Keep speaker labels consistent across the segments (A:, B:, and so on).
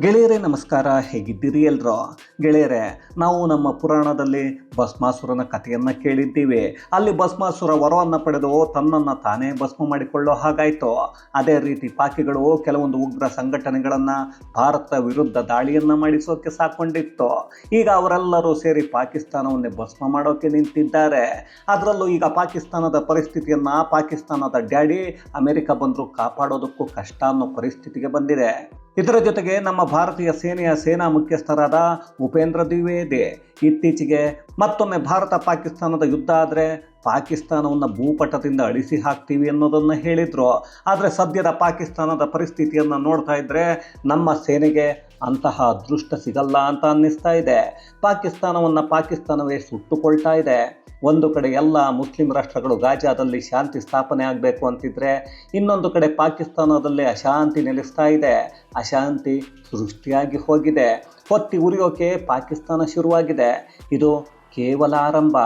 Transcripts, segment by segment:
A: ಗೆಳೆಯರೇ, ನಮಸ್ಕಾರ. ಹೇಗಿದ್ದೀರಿ ಎಲ್ರೋ? ಗೆಳೆಯರೇ, ನಾವು ನಮ್ಮ ಪುರಾಣದಲ್ಲಿ ಭಸ್ಮಾಸುರನ ಕಥೆಯನ್ನು ಕೇಳಿದ್ದೀವಿ. ಅಲ್ಲಿ ಭಸ್ಮಾಸುರ ವರವನ್ನು ಪಡೆದು ತನ್ನನ್ನು ತಾನೇ ಭಸ್ಮ ಮಾಡಿಕೊಳ್ಳೋ ಹಾಗಾಯಿತು. ಅದೇ ರೀತಿ ಪಾಕಿಗಳು ಕೆಲವೊಂದು ಉಗ್ರ ಸಂಘಟನೆಗಳನ್ನು ಭಾರತ ವಿರುದ್ಧ ದಾಳಿಯನ್ನು ಮಾಡಿಸೋಕೆ ಸಾಕೊಂಡಿತ್ತು. ಈಗ ಅವರೆಲ್ಲರೂ ಸೇರಿ ಪಾಕಿಸ್ತಾನವನ್ನೇ ಭಸ್ಮ ಮಾಡೋಕೆ ನಿಂತಿದ್ದಾರೆ. ಅದರಲ್ಲೂ ಈಗ ಪಾಕಿಸ್ತಾನದ ಪರಿಸ್ಥಿತಿಯನ್ನು, ಪಾಕಿಸ್ತಾನದ ಡ್ಯಾಡಿ ಅಮೆರಿಕ ಬಂದರೂ ಕಾಪಾಡೋದಕ್ಕೂ ಕಷ್ಟ ಅನ್ನೋ ಪರಿಸ್ಥಿತಿಗೆ ಬಂದಿದೆ. ಇದರ ಜೊತೆಗೆ ನಮ್ಮ ಭಾರತೀಯ ಸೇನೆಯ ಸೇನಾ ಮುಖ್ಯಸ್ಥರಾದ ಉಪೇಂದ್ರ ದ್ವಿವೇದಿ ಇತ್ತೀಚೆಗೆ ಮತ್ತೊಮ್ಮೆ ಭಾರತ ಪಾಕಿಸ್ತಾನದ ಯುದ್ಧ ಆದರೆ ಪಾಕಿಸ್ತಾನವನ್ನು ಭೂಪಟದಿಂದ ಅಳಿಸಿ ಹಾಕ್ತೀವಿ ಅನ್ನೋದನ್ನು ಹೇಳಿದರು. ಆದರೆ ಸದ್ಯದ ಪಾಕಿಸ್ತಾನದ ಪರಿಸ್ಥಿತಿಯನ್ನು ನೋಡ್ತಾ ಇದ್ದರೆ ನಮ್ಮ ಸೇನೆಗೆ ಅಂತಹ ಅದೃಷ್ಟ ಸಿಗಲ್ಲ ಅಂತ ಅನ್ನಿಸ್ತಾ ಇದೆ. ಪಾಕಿಸ್ತಾನವನ್ನು ಪಾಕಿಸ್ತಾನವೇ ಸುಟ್ಟುಕೊಳ್ತಾ ಇದೆ. ಒಂದು ಕಡೆ ಎಲ್ಲ ಮುಸ್ಲಿಂ ರಾಷ್ಟ್ರಗಳು ಗಾಜಾದಲ್ಲಿ ಶಾಂತಿ ಸ್ಥಾಪನೆ ಆಗಬೇಕು ಅಂತಿದ್ರೆ, ಇನ್ನೊಂದು ಕಡೆ ಪಾಕಿಸ್ತಾನದಲ್ಲಿ ಅಶಾಂತಿ ನೆಲೆಸ್ತಾ ಇದೆ. ಅಶಾಂತಿ ಸೃಷ್ಟಿಯಾಗಿ ಹೋಗಿದೆ. ಹೊತ್ತಿ ಉರಿಯೋಕೆ ಪಾಕಿಸ್ತಾನ ಶುರುವಾಗಿದೆ. ಇದು ಕೇವಲ ಆರಂಭ.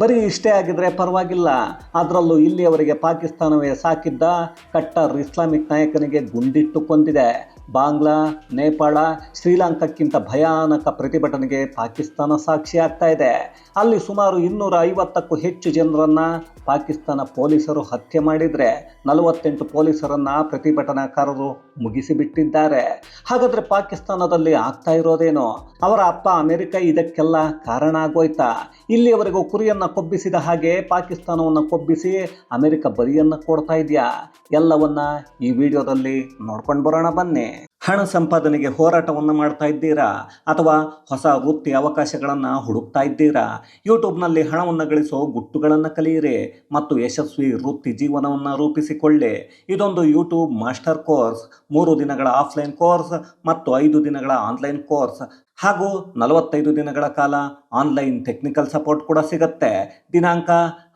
A: ಬರೀ ಇಷ್ಟೇ ಆಗಿದ್ರೆ ಪರವಾಗಿಲ್ಲ. ಅದರಲ್ಲೂ ಇಲ್ಲಿಯವರೆಗೆ ಪಾಕಿಸ್ತಾನವೇ ಸಾಕಿದ್ದ ಕಟ್ಟರ್ ಇಸ್ಲಾಮಿಕ್ ನಾಯಕನಿಗೆ ಗುಂಡಿಟ್ಟು ಕೊಂದಿದೆ. ಬಾಂಗ್ಲಾ, ನೇಪಾಳ, ಶ್ರೀಲಂಕಾಕ್ಕಿಂತ ಭಯಾನಕ ಪ್ರತಿಭಟನೆಗೆ ಪಾಕಿಸ್ತಾನ ಸಾಕ್ಷಿ ಆಗ್ತಾ ಇದೆ. ಅಲ್ಲಿ ಸುಮಾರು ಇನ್ನೂರ ಐವತ್ತಕ್ಕೂ ಹೆಚ್ಚು ಜನರನ್ನು ಪಾಕಿಸ್ತಾನ ಪೊಲೀಸರು ಹತ್ಯೆ ಮಾಡಿದರೆ ನಲವತ್ತೆಂಟು ಪೊಲೀಸರನ್ನು ಪ್ರತಿಭಟನಾಕಾರರು ಮುಗಿಸಿಬಿಟ್ಟಿದ್ದಾರೆ. ಹಾಗಾದರೆ ಪಾಕಿಸ್ತಾನದಲ್ಲಿ ಆಗ್ತಾ ಇರೋದೇನು? ಅವರ ಅಪ್ಪ ಅಮೆರಿಕ ಇದಕ್ಕೆಲ್ಲ ಕಾರಣ ಆಗೋಯ್ತಾ? ಇಲ್ಲಿಯವರೆಗೂ ಕುರಿಯನ್ನು ಕೊಬ್ಬಿಸಿದ ಹಾಗೆ ಪಾಕಿಸ್ತಾನವನ್ನು ಕೊಬ್ಬಿಸಿ ಅಮೆರಿಕ ಬರಿಯನ್ನು ಕೊಡ್ತಾ ಇದೆಯಾ? ಎಲ್ಲವನ್ನ ಈ ವಿಡಿಯೋದಲ್ಲಿ ನೋಡ್ಕೊಂಡು ಬರೋಣ ಬನ್ನಿ. ಹಣ ಸಂಪಾದನೆಗೆ ಹೋರಾಟವನ್ನು ಮಾಡ್ತಾ ಇದ್ದೀರಾ? ಅಥವಾ ಹೊಸ ವೃತ್ತಿ ಅವಕಾಶಗಳನ್ನು ಹುಡುಕ್ತಾ ಇದ್ದೀರಾ? ಯೂಟ್ಯೂಬ್ನಲ್ಲಿ ಹಣವನ್ನು ಗಳಿಸೋ ಗುಟ್ಟುಗಳನ್ನು ಕಲಿಯಿರಿ ಮತ್ತು ಯಶಸ್ವಿ ವೃತ್ತಿ ಜೀವನವನ್ನು ರೂಪಿಸಿಕೊಳ್ಳಿ. ಇದೊಂದು ಯೂಟ್ಯೂಬ್ ಮಾಸ್ಟರ್ ಕೋರ್ಸ್. ಮೂರು ದಿನಗಳ ಆಫ್ಲೈನ್ ಕೋರ್ಸ್ ಮತ್ತು ಐದು ದಿನಗಳ ಆನ್ಲೈನ್ ಕೋರ್ಸ್. ಹಾಗೂ ನಲವತ್ತೈದು ದಿನಗಳ ಕಾಲ ಆನ್ಲೈನ್ ಟೆಕ್ನಿಕಲ್ ಸಪೋರ್ಟ್ ಕೂಡ ಸಿಗುತ್ತೆ. ದಿನಾಂಕ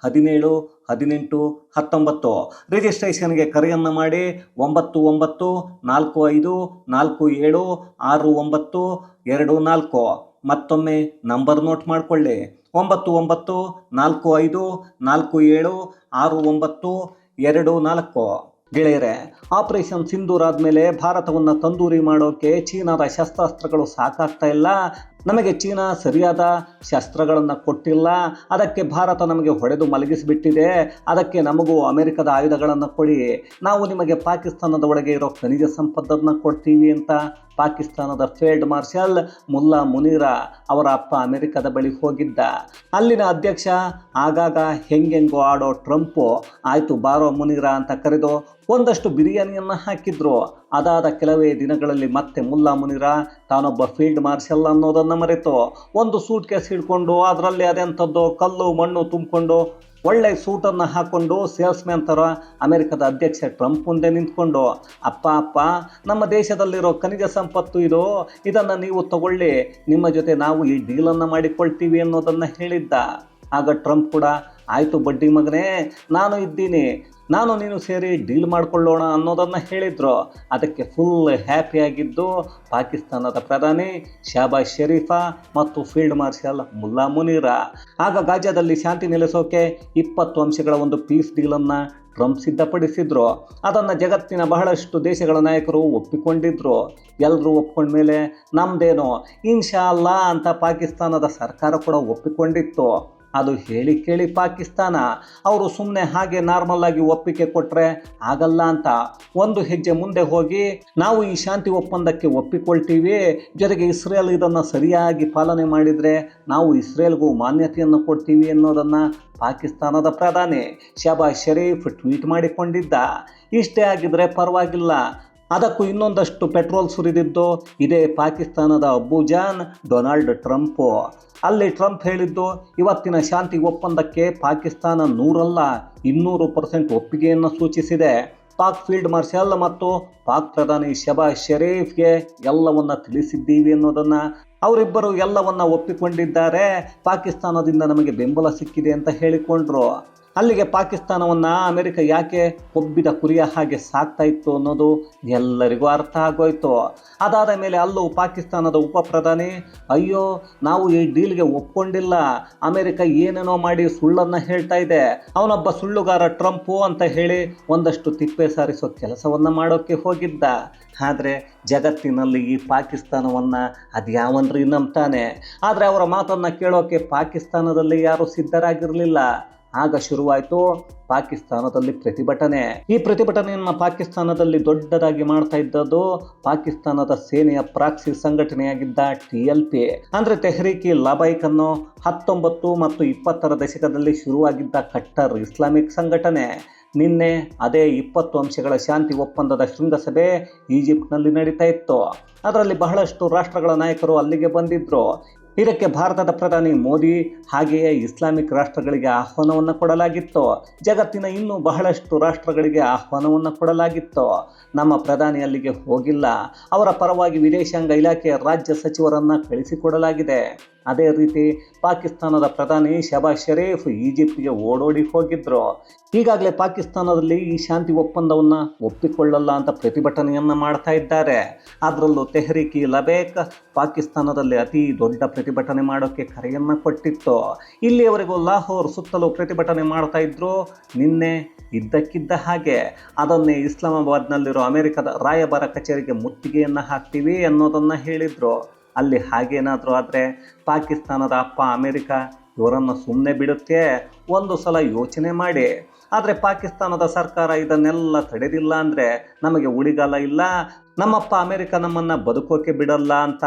A: ಹದಿನೇಳು, ಹದಿನೆಂಟು, ಹತ್ತೊಂಬತ್ತು. ರಿಜಿಸ್ಟ್ರೇಷನ್ಗೆ ಕರೆಯನ್ನು ಮಾಡಿ ಒಂಬತ್ತು ಒಂಬತ್ತು, ನಾಲ್ಕು ಐದು, ನಾಲ್ಕು ಏಳು, ಆರು ಒಂಬತ್ತು, ಎರಡು ನಾಲ್ಕು. ಮತ್ತೊಮ್ಮೆ ನಂಬರ್ ನೋಟ್ ಮಾಡಿಕೊಳ್ಳಿ. ಒಂಬತ್ತು ಒಂಬತ್ತು, ನಾಲ್ಕು ಐದು, ನಾಲ್ಕು ಏಳು, ಆರು ಒಂಬತ್ತು, ಎರಡು ನಾಲ್ಕು. ಗೆಳೆಯರೆ ಆಪರೇಷನ್ ಸಿಂಧೂರ್ ಆದಮೇಲೆ ಭಾರತವನ್ನು ತಂದೂರಿ ಮಾಡೋಕೆ ಚೀನಾದ ಶಸ್ತ್ರಾಸ್ತ್ರಗಳು ಸಾಕಾಗ್ತಾ ಇಲ್ಲ. ನಮಗೆ ಚೀನಾ ಸರಿಯಾದ ಶಸ್ತ್ರಗಳನ್ನು ಕೊಟ್ಟಿಲ್ಲ. ಅದಕ್ಕೆ ಭಾರತ ನಮಗೆ ಹೊಡೆದು ಮಲಗಿಸಿಬಿಟ್ಟಿದೆ. ಅದಕ್ಕೆ ನಮಗೂ ಅಮೆರಿಕದ ಆಯುಧಗಳನ್ನು ಕೊಡಿ. ನಾವು ನಿಮಗೆ ಪಾಕಿಸ್ತಾನದ ಒಳಗೆ ಇರೋ ಖನಿಜ ಸಂಪದನ್ನು ಕೊಡ್ತೀವಿ ಅಂತ ಪಾಕಿಸ್ತಾನದ ಫೀಲ್ಡ್ ಮಾರ್ಷಲ್ ಮುಲ್ಲಾ ಮುನೀರ ಅವರ ಅಪ್ಪ ಅಮೆರಿಕದ ಬಳಿ ಹೋಗಿದ್ದ. ಅಲ್ಲಿನ ಅಧ್ಯಕ್ಷ ಆಗಾಗ ಹೆಂಗೆಂಗೋ ಆಡೋ ಟ್ರಂಪು, ಆಯಿತು ಬಾರೋ ಮುನೀರ ಅಂತ ಕರೆದು ಒಂದಷ್ಟು ಬಿರಿಯಾನಿಯನ್ನು ಹಾಕಿದ್ರು. ಅದಾದ ಕೆಲವೇ ದಿನಗಳಲ್ಲಿ ಮತ್ತೆ ಮುಲ್ಲಾ ಮುನಿರ, ತಾನೊಬ್ಬ ಫೀಲ್ಡ್ ಮಾರ್ಷಲ್ ಅನ್ನೋದನ್ನು ಮರೆತು ಒಂದು ಸೂಟ್ ಕೇಸ್ ಹಿಡ್ಕೊಂಡು ಅದರಲ್ಲಿ ಅದೆಂಥದ್ದು ಕಲ್ಲು, ಮಣ್ಣು ತುಂಬಿಕೊಂಡು ಒಳ್ಳೆ ಸೂಟನ್ನು ಹಾಕ್ಕೊಂಡು ಸೇಲ್ಸ್ಮ್ಯಾನ್ ಥರ ಅಮೆರಿಕದ ಅಧ್ಯಕ್ಷ ಟ್ರಂಪ್ ಮುಂದೆ ನಿಂತ್ಕೊಂಡು, ಅಪ್ಪ ಅಪ್ಪ, ನಮ್ಮ ದೇಶದಲ್ಲಿರೋ ಖನಿಜ ಸಂಪತ್ತು ಇದು, ಇದನ್ನು ನೀವು ತಗೊಳ್ಳಿ, ನಿಮ್ಮ ಜೊತೆ ನಾವು ಈ ಡೀಲನ್ನು ಮಾಡಿಕೊಳ್ತೀವಿ ಅನ್ನೋದನ್ನು ಹೇಳಿದ್ದ. ಆಗ ಟ್ರಂಪ್ ಕೂಡ, ಆಯಿತು ಬಡ್ಡಿ ಮಗನೇ, ನಾನು ಇದ್ದೀನಿ ನಾನು ನೀನು ಸೇರಿ ಡೀಲ್ ಮಾಡಿಕೊಳ್ಳೋಣ ಅನ್ನೋದನ್ನು ಹೇಳಿದ್ರು. ಅದಕ್ಕೆ ಫುಲ್ ಹ್ಯಾಪಿಯಾಗಿದ್ದು ಪಾಕಿಸ್ತಾನದ ಪ್ರಧಾನಿ ಶಹಬಾಜ್ ಶರೀಫಾ ಮತ್ತು ಫೀಲ್ಡ್ ಮಾರ್ಷಲ್ ಮುಲ್ಲಾ ಮುನೀರ. ಆಗ ಗಾಜಾದಲ್ಲಿ ಶಾಂತಿ ನೆಲೆಸೋಕೆ ಇಪ್ಪತ್ತು ಅಂಶಗಳ ಒಂದು ಪೀಸ್ ಡೀಲನ್ನು ಟ್ರಂಪ್ ಸಿದ್ಧಪಡಿಸಿದ್ರು. ಅದನ್ನು ಜಗತ್ತಿನ ಬಹಳಷ್ಟು ದೇಶಗಳ ನಾಯಕರು ಒಪ್ಪಿಕೊಂಡಿದ್ರು. ಎಲ್ಲರೂ ಒಪ್ಕೊಂಡ್ಮೇಲೆ ನಮ್ಮದೇನೋ ಇನ್ಶಾ ಅಲ್ಲಾ ಅಂತ ಪಾಕಿಸ್ತಾನದ ಸರ್ಕಾರ ಕೂಡ ಒಪ್ಪಿಕೊಂಡಿತ್ತು. ಅದು ಹೇಳಿ ಕೇಳಿ ಪಾಕಿಸ್ತಾನ. ಅವರು ಸುಮ್ಮನೆ ಹಾಗೆ ನಾರ್ಮಲ್ ಆಗಿ ಒಪ್ಪಿಗೆ ಕೊಟ್ಟರೆ ಆಗಲ್ಲ ಅಂತ. ಒಂದು ಹೆಜ್ಜೆ ಮುಂದೆ ಹೋಗಿ ನಾವು ಈ ಶಾಂತಿ ಒಪ್ಪಂದಕ್ಕೆ ಒಪ್ಪಿಕೊಳ್ತೀವಿ. ಜೊತೆಗೆ ಇಸ್ರೇಲ್ ಇದನ್ನು ಸರಿಯಾಗಿ ಪಾಲನೆ ಮಾಡಿದರೆ ನಾವು ಇಸ್ರೇಲ್ಗೂ ಮಾನ್ಯತೆಯನ್ನು ಕೊಡ್ತೀವಿ ಅನ್ನೋದನ್ನು ಪಾಕಿಸ್ತಾನದ ಪ್ರಧಾನಿ ಶಬಾ ಶರೀಫ್ ಟ್ವೀಟ್ ಮಾಡಿಕೊಂಡಿದ್ದ. ಇಷ್ಟೇ ಆಗಿದ್ರೆ ಪರವಾಗಿಲ್ಲ. ಅದಕ್ಕೂ ಇನ್ನೊಂದಷ್ಟು ಪೆಟ್ರೋಲ್ ಸುರಿದಿದ್ದು, ಇದೇ ಪಾಕಿಸ್ತಾನದ ಅಬ್ಬುಜಾನ್, ಡೊನಾಲ್ಡ್ ಟ್ರಂಪ್. ಅಲ್ಲಿ ಟ್ರಂಪ್ ಹೇಳಿದ್ದು, ಇವತ್ತಿನ ಶಾಂತಿ ಒಪ್ಪಂದಕ್ಕೆ ಪಾಕಿಸ್ತಾನ ನೂರಲ್ಲ, ಇನ್ನೂರು ಪರ್ಸೆಂಟ್ ಒಪ್ಪಿಗೆಯನ್ನು ಸೂಚಿಸಿದೆ. ಪಾಕ್ ಫೀಲ್ಡ್ ಮಾರ್ಷಲ್ ಮತ್ತು ಪಾಕ್ ಪ್ರಧಾನಿ ಶಬಾಜ್ ಶರೀಫ್ಗೆ ಎಲ್ಲವನ್ನ ತಿಳಿಸಿದ್ದೀವಿ ಅನ್ನೋದನ್ನು. ಅವರಿಬ್ಬರು ಎಲ್ಲವನ್ನ ಒಪ್ಪಿಕೊಂಡಿದ್ದಾರೆ. ಪಾಕಿಸ್ತಾನದಿಂದ ನಮಗೆ ಬೆಂಬಲ ಸಿಕ್ಕಿದೆ ಅಂತ ಹೇಳಿಕೊಂಡ್ರು. ಅಲ್ಲಿಗೆ ಪಾಕಿಸ್ತಾನವನ್ನು ಅಮೆರಿಕ ಯಾಕೆ ಕೊಬ್ಬಿದ ಕುರಿಯ ಹಾಗೆ ಸಾಕ್ತಾ ಇತ್ತು ಅನ್ನೋದು ಎಲ್ಲರಿಗೂ ಅರ್ಥ ಆಗೋಯ್ತು. ಅದಾದ ಮೇಲೆ ಅಲ್ಲೂ ಪಾಕಿಸ್ತಾನದ ಉಪ ಪ್ರಧಾನಿ, ಅಯ್ಯೋ, ನಾವು ಈ ಡೀಲ್ಗೆ ಒಪ್ಕೊಂಡಿಲ್ಲ. ಅಮೆರಿಕ ಏನೇನೋ ಮಾಡಿ ಸುಳ್ಳನ್ನು ಹೇಳ್ತಾ ಇದೆ. ಅವನೊಬ್ಬ ಸುಳ್ಳುಗಾರ ಟ್ರಂಪು ಅಂತ ಹೇಳಿ ಒಂದಷ್ಟು ತಿಪ್ಪೆ ಸಾರಿಸೋ ಕೆಲಸವನ್ನು ಮಾಡೋಕ್ಕೆ ಹೋಗಿದ್ದ. ಆದರೆ ಜಗತ್ತಿನಲ್ಲಿ ಈ ಪಾಕಿಸ್ತಾನವನ್ನು ಅದ್ಯಾವನ್ರಿ ನಂಬ್ತಾನೆ. ಆದರೆ ಅವರ ಮಾತನ್ನು ಕೇಳೋಕೆ ಪಾಕಿಸ್ತಾನದಲ್ಲಿ ಯಾರೂ ಸಿದ್ಧರಾಗಿರಲಿಲ್ಲ. ಆಗ ಶುರುವಾಯಿತು ಪಾಕಿಸ್ತಾನದಲ್ಲಿ ಪ್ರತಿಭಟನೆ. ಈ ಪ್ರತಿಭಟನೆಯನ್ನು ಪಾಕಿಸ್ತಾನದಲ್ಲಿ ದೊಡ್ಡದಾಗಿ ಮಾಡ್ತಾ ಇದ್ದದ್ದು ಪಾಕಿಸ್ತಾನದ ಸೇನೆಯ ಪ್ರಾಕ್ಸಿ ಸಂಘಟನೆಯಾಗಿದ್ದ ಟಿ ಎಲ್ ಪಿ. ಅಂದ್ರೆ ತೆಹ್ರೀಕಿ ಲಬೈಕ್ ಅನ್ನು ಹತ್ತೊಂಬತ್ತು ಮತ್ತು ಇಪ್ಪತ್ತರ ದಶಕದಲ್ಲಿ ಶುರುವಾಗಿದ್ದ ಕಟ್ಟರ್ ಇಸ್ಲಾಮಿಕ್ ಸಂಘಟನೆ. ನಿನ್ನೆ ಅದೇ ಇಪ್ಪತ್ತು ಅಂಶಗಳ ಶಾಂತಿ ಒಪ್ಪಂದದ ಶೃಂಗಸಭೆ ಈಜಿಪ್ಟ್ನಲ್ಲಿ ನಡೀತಾ ಇತ್ತು. ಅದರಲ್ಲಿ ಬಹಳಷ್ಟು ರಾಷ್ಟ್ರಗಳ ನಾಯಕರು ಅಲ್ಲಿಗೆ ಬಂದಿದ್ರು. ಇದಕ್ಕೆ ಭಾರತದ ಪ್ರಧಾನಿ ಮೋದಿ ಹಾಗೆಯೇ ಇಸ್ಲಾಮಿಕ್ ರಾಷ್ಟ್ರಗಳಿಗೆ ಆಹ್ವಾನವನ್ನು ಕೊಡಲಾಗಿತ್ತು. ಜಗತ್ತಿನ ಇನ್ನೂ ಬಹಳಷ್ಟು ರಾಷ್ಟ್ರಗಳಿಗೆ ಆಹ್ವಾನವನ್ನು ಕೊಡಲಾಗಿತ್ತು. ನಮ್ಮ ಪ್ರಧಾನಿ ಅಲ್ಲಿಗೆ ಹೋಗಿಲ್ಲ. ಅವರ ಪರವಾಗಿ ವಿದೇಶಾಂಗ ಇಲಾಖೆಯ ರಾಜ್ಯ ಸಚಿವರನ್ನು ಕಳಿಸಿಕೊಡಲಾಗಿದೆ. ಅದೇ ರೀತಿ ಪಾಕಿಸ್ತಾನದ ಪ್ರಧಾನಿ ಶಬಾಜ್ ಶರೀಫ್ ಈಜಿಪ್ಟ್ಗೆ ಓಡೋಡಿ ಹೋಗಿದ್ದರು ಈಗಾಗಲೇ ಪಾಕಿಸ್ತಾನದಲ್ಲಿ ಈ ಶಾಂತಿ ಒಪ್ಪಂದವನ್ನು ಒಪ್ಪಿಕೊಳ್ಳಲ್ಲ ಅಂತ ಪ್ರತಿಭಟನೆಯನ್ನು ಮಾಡ್ತಾ ಇದ್ದಾರೆ. ಅದರಲ್ಲೂ ತೆಹರೀಕಿ ಲಬೇಕ್ ಪಾಕಿಸ್ತಾನದಲ್ಲಿ ಅತಿ ದೊಡ್ಡ ಪ್ರತಿಭಟನೆ ಮಾಡೋಕ್ಕೆ ಕರೆಯನ್ನು ಕೊಟ್ಟಿತ್ತು. ಇಲ್ಲಿಯವರೆಗೂ ಲಾಹೋರ್ ಸುತ್ತಲೂ ಪ್ರತಿಭಟನೆ ಮಾಡ್ತಾ ಇದ್ರು. ನಿನ್ನೆ ಇದ್ದಕ್ಕಿದ್ದ ಹಾಗೆ. ಅದನ್ನೇ ಇಸ್ಲಾಮಾಬಾದ್ನಲ್ಲಿರೋ ಅಮೆರಿಕದ ರಾಯಭಾರ ಕಚೇರಿಗೆ ಮುತ್ತಿಗೆಯನ್ನು ಹಾಕ್ತೀವಿ ಅನ್ನೋದನ್ನು ಹೇಳಿದರು. ಅಲ್ಲಿ ಹಾಗೇನಾದರೂ ಆದರೆ ಪಾಕಿಸ್ತಾನದ ಅಪ್ಪ ಅಮೆರಿಕ ಇವರನ್ನು ಸುಮ್ಮನೆ ಬಿಡುತ್ತೆ? ಒಂದು ಸಲ ಯೋಚನೆ ಮಾಡಿ. ಆದರೆ ಪಾಕಿಸ್ತಾನದ ಸರ್ಕಾರ ಇದನ್ನೆಲ್ಲ ತಡೆದಿಲ್ಲ ಅಂದರೆ ನಮಗೆ ಉಳಿಗಾಲ ಇಲ್ಲ. ನಮ್ಮಪ್ಪ ಅಮೆರಿಕ ನಮ್ಮನ್ನು ಬದುಕೋಕೆ ಬಿಡಲ್ಲ ಅಂತ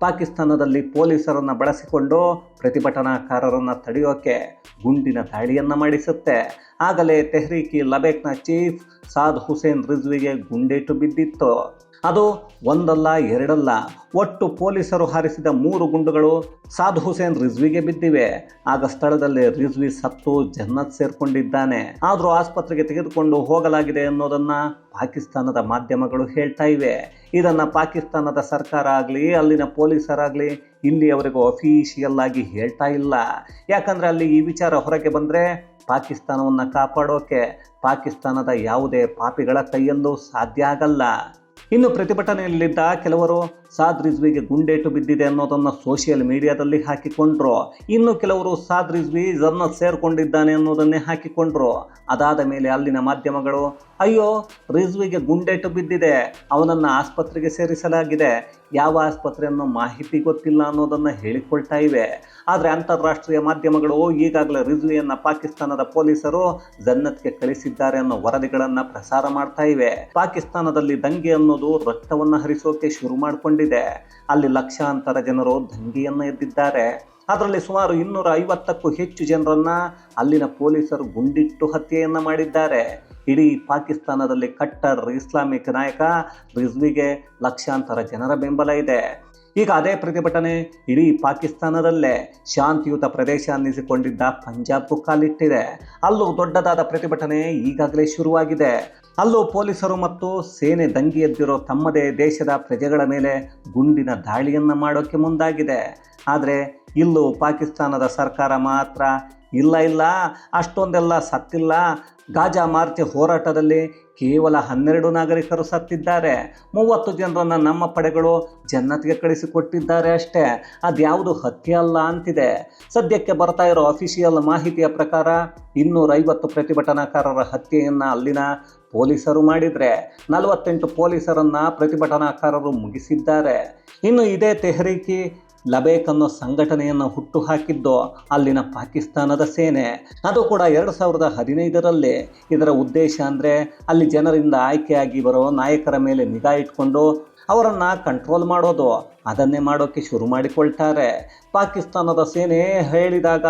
A: ಪಾಕಿಸ್ತಾನದಲ್ಲಿ ಪೊಲೀಸರನ್ನು ಬಳಸಿಕೊಂಡು ಪ್ರತಿಭಟನಾಕಾರರನ್ನು ತಡೆಯೋಕೆ ಗುಂಡಿನ ದಾಳಿಯನ್ನು ಮಾಡಿಸುತ್ತೆ. ಆಗಲೇ ತೆಹ್ರೀಕಿ ಲಬೇಕ್ನ ಚೀಫ್ ಸಾದ್ ಹುಸೇನ್ ರಿಜ್ವಿಗೆ ಗುಂಡೇಟು ಬಿದ್ದಿತ್ತು. ಅದು ಒಂದಲ್ಲ, ಎರಡಲ್ಲ. ಒಟ್ಟು ಪೊಲೀಸರು ಹಾರಿಸಿದ ಮೂರು ಗುಂಡುಗಳು ಸಾದ್ ಹುಸೇನ್ ರಿಜ್ವಿಗೆ ಬಿದ್ದಿವೆ. ಆಗ ಸ್ಥಳದಲ್ಲಿ ರಿಜ್ವಿ ಸತ್ತು ಜನ್ನತ್ ಸೇರ್ಕೊಂಡಿದ್ದಾನೆ. ಆದರೂ ಆಸ್ಪತ್ರೆಗೆ ತೆಗೆದುಕೊಂಡು ಹೋಗಲಾಗಿದೆ ಅನ್ನೋದನ್ನ ಪಾಕಿಸ್ತಾನದ ಮಾಧ್ಯಮಗಳು ಹೇಳ್ತಾ ಇವೆ. ಇದನ್ನು ಪಾಕಿಸ್ತಾನದ ಸರ್ಕಾರ ಆಗಲಿ, ಅಲ್ಲಿನ ಪೊಲೀಸರಾಗಲಿ ಇಲ್ಲಿಯವರೆಗೂ ಅಫಿಷಿಯಲ್ ಆಗಿ ಹೇಳ್ತಾ ಇಲ್ಲ. ಯಾಕಂದರೆ ಅಲ್ಲಿ ಈ ವಿಚಾರ ಹೊರಗೆ ಬಂದರೆ ಪಾಕಿಸ್ತಾನವನ್ನು ಕಾಪಾಡೋಕೆ ಪಾಕಿಸ್ತಾನದ ಯಾವುದೇ ಪಾಪಿಗಳ ಕೈಯಲ್ಲೂ ಸಾಧ್ಯ ಆಗಲ್ಲ. ಇನ್ನು ಪ್ರತಿಭಟನೆಯಲ್ಲಿದ್ದ ಕೆಲವರು ಸಾದ್ ರಿಜ್ವಿಗೆ ಗುಂಡೇಟು ಬಿದ್ದಿದೆ ಅನ್ನೋದನ್ನು ಸೋಷಿಯಲ್ ಮೀಡಿಯಾದಲ್ಲಿ ಹಾಕಿಕೊಂಡ್ರು. ಇನ್ನು ಕೆಲವರು ಸಾದ್ ರಿಜ್ವಿ ಜನ್ನ ಸೇರಿಕೊಂಡಿದ್ದಾನೆ ಅನ್ನೋದನ್ನೇ ಹಾಕಿಕೊಂಡ್ರು. ಅದಾದ ಮೇಲೆ ಅಲ್ಲಿನ ಮಾಧ್ಯಮಗಳು, ಅಯ್ಯೋ, ರಿಜ್ವಿಗೆ ಗುಂಡೇಟು ಬಿದ್ದಿದೆ, ಅವನನ್ನು ಆಸ್ಪತ್ರೆಗೆ ಸೇರಿಸಲಾಗಿದೆ. ಯಾವ ಆಸ್ಪತ್ರೆ ಅನ್ನೋ ಮಾಹಿತಿ ಗೊತ್ತಿಲ್ಲ ಅನ್ನೋದನ್ನು ಹೇಳಿಕೊಳ್ತಾ ಇವೆ. ಆದರೆ ಅಂತಾರಾಷ್ಟ್ರೀಯ ಮಾಧ್ಯಮಗಳು, ಈಗಾಗಲೇ ರಿಜ್ವಿಯನ್ನು ಪಾಕಿಸ್ತಾನದ ಪೊಲೀಸರು ಜನ್ನತ್ಗೆ ಕಳಿಸಿದ್ದಾರೆ ಅನ್ನೋ ವರದಿಗಳನ್ನು ಪ್ರಸಾರ ಮಾಡ್ತಾ ಇವೆ. ಪಾಕಿಸ್ತಾನದಲ್ಲಿ ದಂಗೆ ಅನ್ನೋದು ರಕ್ತವನ್ನು ಹರಿಸೋಕೆ ಶುರು ಮಾಡಿಕೊಂಡಿದೆ. ಅಲ್ಲಿ ಲಕ್ಷಾಂತರ ಜನರು ದಂಗೆಯನ್ನು ಎದ್ದಿದ್ದಾರೆ. ಅದರಲ್ಲಿ ಸುಮಾರು ಇನ್ನೂರ ಐವತ್ತಕ್ಕೂ ಹೆಚ್ಚು ಜನರನ್ನ ಅಲ್ಲಿನ ಪೊಲೀಸರು ಗುಂಡಿಟ್ಟು ಹತ್ಯೆಯನ್ನು ಮಾಡಿದ್ದಾರೆ. ಇಡೀ ಪಾಕಿಸ್ತಾನದಲ್ಲಿ ಕಟ್ಟರ್, ಇಸ್ಲಾಮಿಕ್ ನಾಯಕ ರಿಜ್ವಿಗೆ ಲಕ್ಷಾಂತರ ಜನರ ಬೆಂಬಲ ಇದೆ. ಈಗ ಅದೇ ಪ್ರತಿಭಟನೆ ಇಡೀ ಪಾಕಿಸ್ತಾನದಲ್ಲೇ ಶಾಂತಿಯುತ ಪ್ರದೇಶ ಅನ್ನಿಸಿಕೊಂಡಿದ್ದ ಪಂಜಾಬ್ ಕಾಲಿಟ್ಟಿದೆ ಅಲ್ಲೂ ದೊಡ್ಡದಾದ ಪ್ರತಿಭಟನೆ ಈಗಾಗಲೇ ಶುರುವಾಗಿದೆ. ಅಲ್ಲೂ ಪೊಲೀಸರು ಮತ್ತು ಸೇನೆ ದಂಗೆ ಎದ್ದಿರೋ ತಮ್ಮದೇ ದೇಶದ ಪ್ರಜೆಗಳ ಮೇಲೆ ಗುಂಡಿನ ದಾಳಿಯನ್ನು ಮಾಡೋಕ್ಕೆ ಮುಂದಾಗಿದೆ. ಆದರೆ ಇಲ್ಲೂ ಪಾಕಿಸ್ತಾನದ ಸರ್ಕಾರ ಮಾತ್ರ ಇಲ್ಲ ಇಲ್ಲ, ಅಷ್ಟೊಂದೆಲ್ಲ ಸತ್ತಿಲ್ಲ. ಗಾಜಾ ಮಾರ್ಚ್ ಹೋರಾಟದಲ್ಲಿ ಕೇವಲ ಹನ್ನೆರಡು ನಾಗರಿಕರು ಸತ್ತಿದ್ದಾರೆ. ಮೂವತ್ತು ಜನರನ್ನು ನಮ್ಮ ಪಡೆಗಳು ಜನ್ನತ್ಗೆ ಕಳಿಸಿಕೊಟ್ಟಿದ್ದಾರೆ ಅಷ್ಟೇ. ಅದ್ಯಾವುದು ಹತ್ಯೆ ಅಲ್ಲ ಅಂತಿದೆ. ಸದ್ಯಕ್ಕೆ ಬರ್ತಾ ಇರೋ ಅಫಿಷಿಯಲ್ ಮಾಹಿತಿಯ ಪ್ರಕಾರ ಇನ್ನೂರೈವತ್ತು ಪ್ರತಿಭಟನಾಕಾರರ ಹತ್ಯೆಯನ್ನು ಅಲ್ಲಿನ ಪೊಲೀಸರು ಮಾಡಿದರೆ ನಲವತ್ತೆಂಟು ಪೊಲೀಸರನ್ನು ಪ್ರತಿಭಟನಾಕಾರರು ಮುಗಿಸಿದ್ದಾರೆ. ಇನ್ನು ಇದೇ ತೆಹರೀಕಿ ಲಬೇಕ್ ಅನ್ನೋ ಸಂಘಟನೆಯನ್ನು ಹುಟ್ಟು ಹಾಕಿದ್ದು ಅಲ್ಲಿನ ಪಾಕಿಸ್ತಾನದ ಸೇನೆ. ಅದು ಕೂಡ ಎರಡು ಸಾವಿರದ ಹದಿನೈದರಲ್ಲಿ. ಇದರ ಉದ್ದೇಶ ಅಂದರೆ ಅಲ್ಲಿ ಜನರಿಂದ ಆಯ್ಕೆಯಾಗಿ ಬರೋ ನಾಯಕರ ಮೇಲೆ ನಿಗಾ ಇಟ್ಕೊಂಡು ಅವರನ್ನು ಕಂಟ್ರೋಲ್ ಮಾಡೋದು. ಅದನ್ನೇ ಮಾಡೋಕ್ಕೆ ಶುರು ಮಾಡಿಕೊಳ್ತಾರೆ. ಪಾಕಿಸ್ತಾನದ ಸೇನೆ ಹೇಳಿದಾಗ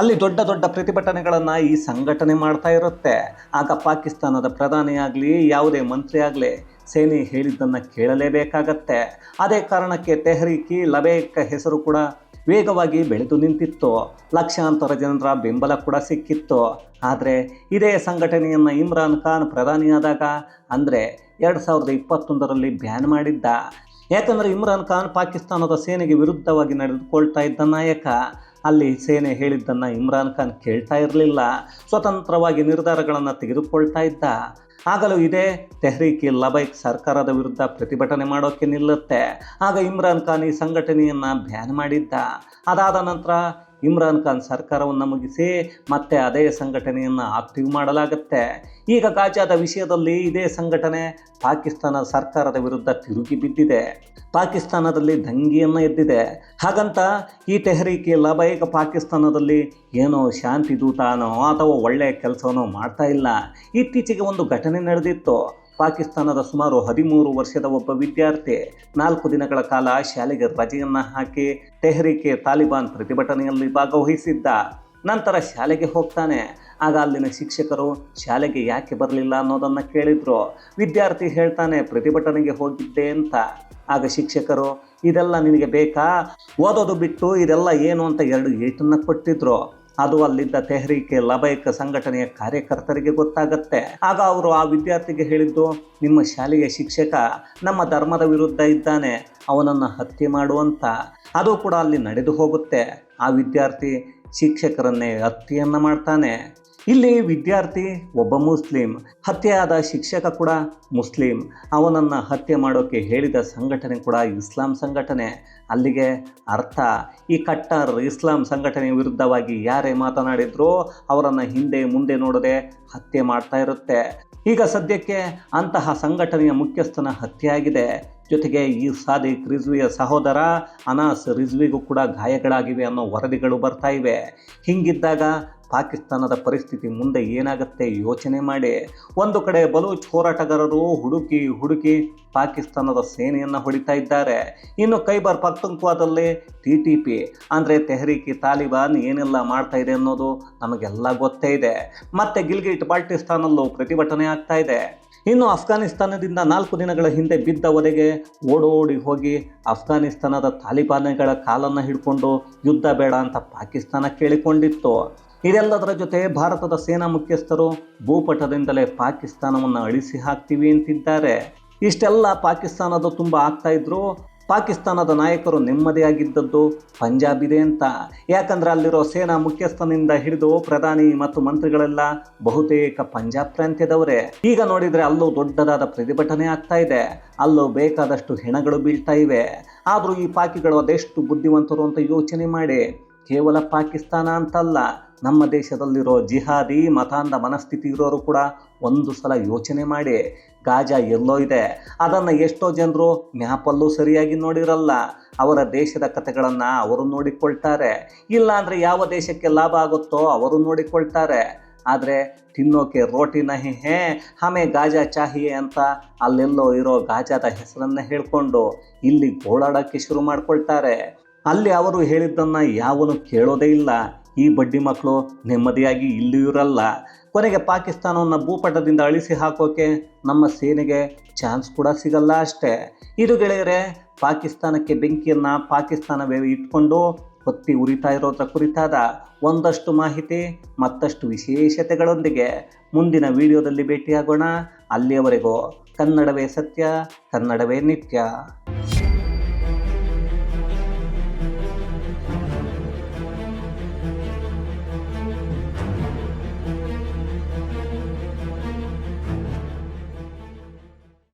A: ಅಲ್ಲಿ ದೊಡ್ಡ ದೊಡ್ಡ ಪ್ರತಿಭಟನೆಗಳನ್ನು ಈ ಸಂಘಟನೆ ಮಾಡ್ತಾ ಇರುತ್ತೆ. ಆಗ ಪಾಕಿಸ್ತಾನದ ಪ್ರಧಾನಿಯಾಗಲಿ ಯಾವುದೇ ಮಂತ್ರಿ ಆಗಲಿ ಸೇನೆ ಹೇಳಿದ್ದನ್ನು ಕೇಳಲೇಬೇಕಾಗತ್ತೆ. ಅದೇ ಕಾರಣಕ್ಕೆ ತೆಹರೀಕಿ, ಲಬೇಕ್ ಹೆಸರು ಕೂಡ ವೇಗವಾಗಿ ಬೆಳೆದು ನಿಂತಿತ್ತು. ಲಕ್ಷಾಂತರ ಜನರ ಬೆಂಬಲ ಕೂಡ ಸಿಕ್ಕಿತ್ತು. ಆದರೆ ಇದೇ ಸಂಘಟನೆಯನ್ನು ಇಮ್ರಾನ್ ಖಾನ್ ಪ್ರಧಾನಿಯಾದಾಗ ಅಂದರೆ ಎರಡು ಸಾವಿರದ ಇಪ್ಪತ್ತೊಂದರಲ್ಲಿ ಬ್ಯಾನ್ ಮಾಡಿದ್ದ. ಯಾಕಂದರೆ ಇಮ್ರಾನ್ ಖಾನ್ ಪಾಕಿಸ್ತಾನದ ಸೇನೆಗೆ ವಿರುದ್ಧವಾಗಿ ನಡೆದುಕೊಳ್ತಾ ಇದ್ದ ನಾಯಕ. ಅಲ್ಲಿ ಸೇನೆ ಹೇಳಿದ್ದನ್ನು ಇಮ್ರಾನ್ ಖಾನ್ ಕೇಳ್ತಾ ಇರಲಿಲ್ಲ. ಸ್ವತಂತ್ರವಾಗಿ ನಿರ್ಧಾರಗಳನ್ನು ತೆಗೆದುಕೊಳ್ತಾ ಇದ್ದ. ಆಗಲೂ ಇದೇ ತೆಹ್ರೀಕಿ ಲಬೈಕ್ ಸರ್ಕಾರದ ವಿರುದ್ಧ ಪ್ರತಿಭಟನೆ ಮಾಡೋಕ್ಕೆ ನಿಲ್ಲುತ್ತೆ. ಆಗ ಇಮ್ರಾನ್ ಖಾನ್ ಈ ಸಂಘಟನೆಯನ್ನು ಬ್ಯಾನ್ ಮಾಡಿದ್ದ. ಅದಾದ ನಂತರ ಇಮ್ರಾನ್ ಖಾನ್ ಸರ್ಕಾರವನ್ನು ಮುಗಿಸಿ ಮತ್ತೆ ಅದೇ ಸಂಘಟನೆಯನ್ನು ಆಕ್ಟಿವ್ ಮಾಡಲಾಗುತ್ತೆ. ಈಗ ಗಾಜಾದ ವಿಷಯದಲ್ಲಿ ಇದೇ ಸಂಘಟನೆ ಪಾಕಿಸ್ತಾನ ಸರ್ಕಾರದ ವಿರುದ್ಧ ತಿರುಗಿ ಬಿದ್ದಿದೆ. ಪಾಕಿಸ್ತಾನದಲ್ಲಿ ದಂಗಿಯನ್ನು ಎದ್ದಿದೆ. ಹಾಗಂತ ಈ ತೆಹರೀಕಿ ಲಬೈಕ್ ಪಾಕಿಸ್ತಾನದಲ್ಲಿ ಏನೋ ಶಾಂತಿ ದೂತಾನೋ ಅಥವಾ ಒಳ್ಳೆಯ ಕೆಲಸವನ್ನೋ ಮಾಡ್ತಾ ಇಲ್ಲ. ಇತ್ತೀಚೆಗೆ ಒಂದು ಘಟನೆ ನಡೆದಿತ್ತು. ಪಾಕಿಸ್ತಾನದ ಸುಮಾರು ಹದಿಮೂರು ವರ್ಷದ ಒಬ್ಬ ವಿದ್ಯಾರ್ಥಿ ನಾಲ್ಕು ದಿನಗಳ ಕಾಲ ಶಾಲೆಗೆ ರಜೆಯನ್ನು ಹಾಕಿ ತೆಹರಿಕೆ ತಾಲಿಬಾನ್ ಪ್ರತಿಭಟನೆಯಲ್ಲಿ ಭಾಗವಹಿಸಿದ್ದ. ನಂತರ ಶಾಲೆಗೆ ಹೋಗ್ತಾನೆ. ಆಗ ಅಲ್ಲಿನ ಶಿಕ್ಷಕರು ಶಾಲೆಗೆ ಯಾಕೆ ಬರಲಿಲ್ಲ ಅನ್ನೋದನ್ನು ಕೇಳಿದ್ರು. ವಿದ್ಯಾರ್ಥಿ ಹೇಳ್ತಾನೆ, ಪ್ರತಿಭಟನೆಗೆ ಹೋಗಿದ್ದೆ ಅಂತ. ಆಗ ಶಿಕ್ಷಕರು, ಇದೆಲ್ಲ ನಿನಗೆ ಬೇಕಾ? ಓದೋದು ಬಿಟ್ಟು ಇದೆಲ್ಲ ಏನು ಅಂತ ಎರಡು ಏಟನ್ನು ಕೊಟ್ಟಿದ್ರು. ಅದು ಅಲ್ಲಿದ್ದ ತೆಹರೀಕೆ ಲಬೈಕ್ ಸಂಘಟನೆಯ ಕಾರ್ಯಕರ್ತರಿಗೆ ಗೊತ್ತಾಗತ್ತೆ. ಆಗ ಅವರು ಆ ವಿದ್ಯಾರ್ಥಿಗೆ ಹೇಳಿದ್ದು, ನಿಮ್ಮ ಶಾಲೆಯ ಶಿಕ್ಷಕ ನಮ್ಮ ಧರ್ಮದ ವಿರುದ್ಧ ಇದ್ದಾನೆ, ಅವನನ್ನು ಹತ್ಯೆ ಮಾಡುವಂತ ಅದು ಕೂಡ ಅಲ್ಲಿ ನಡೆದು ಹೋಗುತ್ತೆ. ಆ ವಿದ್ಯಾರ್ಥಿ ಶಿಕ್ಷಕರನ್ನೇ ಹತ್ಯೆಯನ್ನು ಮಾಡ್ತಾನೆ. ಇಲ್ಲಿ ವಿದ್ಯಾರ್ಥಿ, ಒಬ್ಬ ಮುಸ್ಲಿಂ, ಹತ್ಯೆಯಾದ ಶಿಕ್ಷಕ ಕೂಡ ಮುಸ್ಲಿಂ. ಅವನನ್ನು ಹತ್ಯೆ ಮಾಡೋಕ್ಕೆ ಹೇಳಿದ ಸಂಘಟನೆ ಕೂಡ ಇಸ್ಲಾಂ ಸಂಘಟನೆ. ಅಲ್ಲಿಗೆ ಅರ್ಥ. ಈ ಕಟ್ಟರ್ ಇಸ್ಲಾಂ ಸಂಘಟನೆ ವಿರುದ್ಧವಾಗಿ ಯಾರೇ ಮಾತನಾಡಿದ್ರೋ ಅವರನ್ನು ಹಿಂದೆ ಮುಂದೆ ನೋಡದೆ ಹತ್ಯೆ ಮಾಡ್ತಾ ಇರುತ್ತೆ. ಈಗ ಸದ್ಯಕ್ಕೆ ಅಂತಹ ಸಂಘಟನೆಯ ಮುಖ್ಯಸ್ಥನ ಹತ್ಯೆಯಾಗಿದೆ. ಜೊತೆಗೆ ಈ ಸಾದಿಕ್ ರಿಜ್ವಿಯ ಸಹೋದರ ಅನಾಸ್ ರಿಜ್ವಿಗೂ ಕೂಡ ಗಾಯಗಳಾಗಿವೆ ಅನ್ನೋ ವರದಿಗಳು ಬರ್ತಾ ಇವೆ. ಹಿಂಗಿದ್ದಾಗ ಪಾಕಿಸ್ತಾನದ ಪರಿಸ್ಥಿತಿ ಮುಂದೆ ಏನಾಗುತ್ತೆ ಯೋಚನೆ ಮಾಡಿ. ಒಂದು ಕಡೆ ಬಲೂಚ್ ಹೋರಾಟಗಾರರು ಹುಡುಕಿ ಹುಡುಕಿ ಪಾಕಿಸ್ತಾನದ ಸೇನೆಯನ್ನು ಹೊಡಿತಾ ಇದ್ದಾರೆ. ಇನ್ನು ಕೈಬರ್ ಪಖ್ತುಂಕ್ವಾದಲ್ಲಿ ಟಿ ಟಿ ಪಿ ಅಂದರೆ ತೆಹರೀಕಿ ತಾಲಿಬಾನ್ ಏನೆಲ್ಲ ಮಾಡ್ತಾ ಇದೆ ಅನ್ನೋದು ನಮಗೆಲ್ಲ ಗೊತ್ತೇ ಇದೆ. ಮತ್ತು ಗಿಲ್ಗಿಟ್ ಬಾಲ್ಟಿಸ್ತಾನಲ್ಲೂ ಪ್ರತಿಭಟನೆ ಆಗ್ತಾ ಇದೆ. ಇನ್ನು ಅಫ್ಘಾನಿಸ್ತಾನದಿಂದ ನಾಲ್ಕು ದಿನಗಳ ಹಿಂದೆ ಬಿದ್ದ ಒದೆಗೆ ಓಡೋಡಿ ಹೋಗಿ ಅಫ್ಘಾನಿಸ್ತಾನದ ತಾಲಿಬಾನ್ಗಳ ಕಾಲನ್ನು ಹಿಡ್ಕೊಂಡು ಯುದ್ಧ ಬೇಡ ಅಂತ ಪಾಕಿಸ್ತಾನ ಕೇಳಿಕೊಂಡಿತ್ತು. ಇದೆಲ್ಲದರ ಜೊತೆ ಭಾರತದ ಸೇನಾ ಮುಖ್ಯಸ್ಥರು ಭೂಪಟದಿಂದಲೇ ಪಾಕಿಸ್ತಾನವನ್ನು ಅಳಿಸಿ ಹಾಕ್ತೀವಿ ಅಂತಿದ್ದಾರೆ. ಇಷ್ಟೆಲ್ಲ ಪಾಕಿಸ್ತಾನದ ತುಂಬ ಆಗ್ತಾ ಇದ್ರು ಪಾಕಿಸ್ತಾನದ ನಾಯಕರು ನೆಮ್ಮದಿಯಾಗಿದ್ದದ್ದು ಪಂಜಾಬ್ ಇದೆ ಅಂತ. ಯಾಕಂದ್ರೆ ಅಲ್ಲಿರೋ ಸೇನಾ ಮುಖ್ಯಸ್ಥನಿಂದ ಹಿಡಿದು ಪ್ರಧಾನಿ ಮತ್ತು ಮಂತ್ರಿಗಳೆಲ್ಲ ಬಹುತೇಕ ಪಂಜಾಬ್ ಪ್ರಾಂತ್ಯದವರೇ. ಈಗ ನೋಡಿದ್ರೆ ಅಲ್ಲೂ ದೊಡ್ಡದಾದ ಪ್ರತಿಭಟನೆ ಆಗ್ತಾ ಇದೆ. ಅಲ್ಲೂ ಬೇಕಾದಷ್ಟು ಹೆಣಗಳು ಬೀಳ್ತಾ ಇವೆ. ಆದರೂ ಈ ಪಾಕಿಗಳು ಅದೆಷ್ಟು ಬುದ್ಧಿವಂತರು ಅಂತ ಯೋಚನೆ ಮಾಡಿ. ಕೇವಲ ಪಾಕಿಸ್ತಾನ ಅಂತಲ್ಲ ನಮ್ಮ ದೇಶದಲ್ಲಿರೋ ಜಿಹಾದಿ, ಮತಾಂಧ ಮನಸ್ಥಿತಿ ಇರೋರು ಕೂಡ ಒಂದು ಸಲ ಯೋಚನೆ ಮಾಡಿ, ಗಾಜಾ ಎಲ್ಲೋ ಇದೆ. ಅದನ್ನು ಎಷ್ಟೋ ಜನರು ಮ್ಯಾಪಲ್ಲೂ ಸರಿಯಾಗಿ ನೋಡಿರಲ್ಲ. ಅವರ ದೇಶದ ಕಥೆಗಳನ್ನು ಅವರು ನೋಡಿಕೊಳ್ತಾರೆ. ಇಲ್ಲಾಂದರೆ ಯಾವ ದೇಶಕ್ಕೆ ಲಾಭ ಆಗುತ್ತೋ ಅವರು ನೋಡಿಕೊಳ್ತಾರೆ. ಆದರೆ ತಿನ್ನೋಕೆ ರೋಟಿ ನಹಿ ಹೇ, ಹಮೆ ಗಾಜಾ ಚಾಹಿಯೆ ಅಂತ ಅಲ್ಲೆಲ್ಲೋ ಇರೋ ಗಾಜಾದ ಹೆಸರನ್ನು ಹೇಳ್ಕೊಂಡು ಇಲ್ಲಿ ಗೋಳಾಡೋಕ್ಕೆ ಶುರು ಮಾಡ್ಕೊಳ್ತಾರೆ. ಅಲ್ಲಿ ಅವರು ಹೇಳಿದ್ದನ್ನು ಯಾವನು ಕೇಳೋದೇ ಇಲ್ಲ. ಈ ಬಡ್ಡಿ ಮಕ್ಕಳು ನೆಮ್ಮದಿಯಾಗಿ ಇಲ್ಲೂ ಇರಲ್ಲ ಕೊನೆಗೆ ಪಾಕಿಸ್ತಾನವನ್ನು ಭೂಪಟದಿಂದ ಅಳಿಸಿ ಹಾಕೋಕೆ ನಮ್ಮ ಸೇನೆಗೆ ಚಾನ್ಸ್ ಕೂಡ ಸಿಗಲ್ಲ ಅಷ್ಟೇ. ಇದು ಗೆಳೆಯರೆ, ಪಾಕಿಸ್ತಾನಕ್ಕೆ ಬೆಂಕಿಯನ್ನು ಪಾಕಿಸ್ತಾನವೇ ಇಟ್ಕೊಂಡು ಹೊತ್ತಿ ಉರಿತಾ ಇರೋದ್ರ ಕುರಿತಾದ ಒಂದಷ್ಟು ಮಾಹಿತಿ, ಮತ್ತಷ್ಟು ವಿಶೇಷತೆಗಳೊಂದಿಗೆ ಮುಂದಿನ ವಿಡಿಯೋದಲ್ಲಿ ಭೇಟಿಯಾಗೋಣ. ಅಲ್ಲಿಯವರೆಗೂ ಕನ್ನಡವೇ ಸತ್ಯ, ಕನ್ನಡವೇ ನಿತ್ಯ.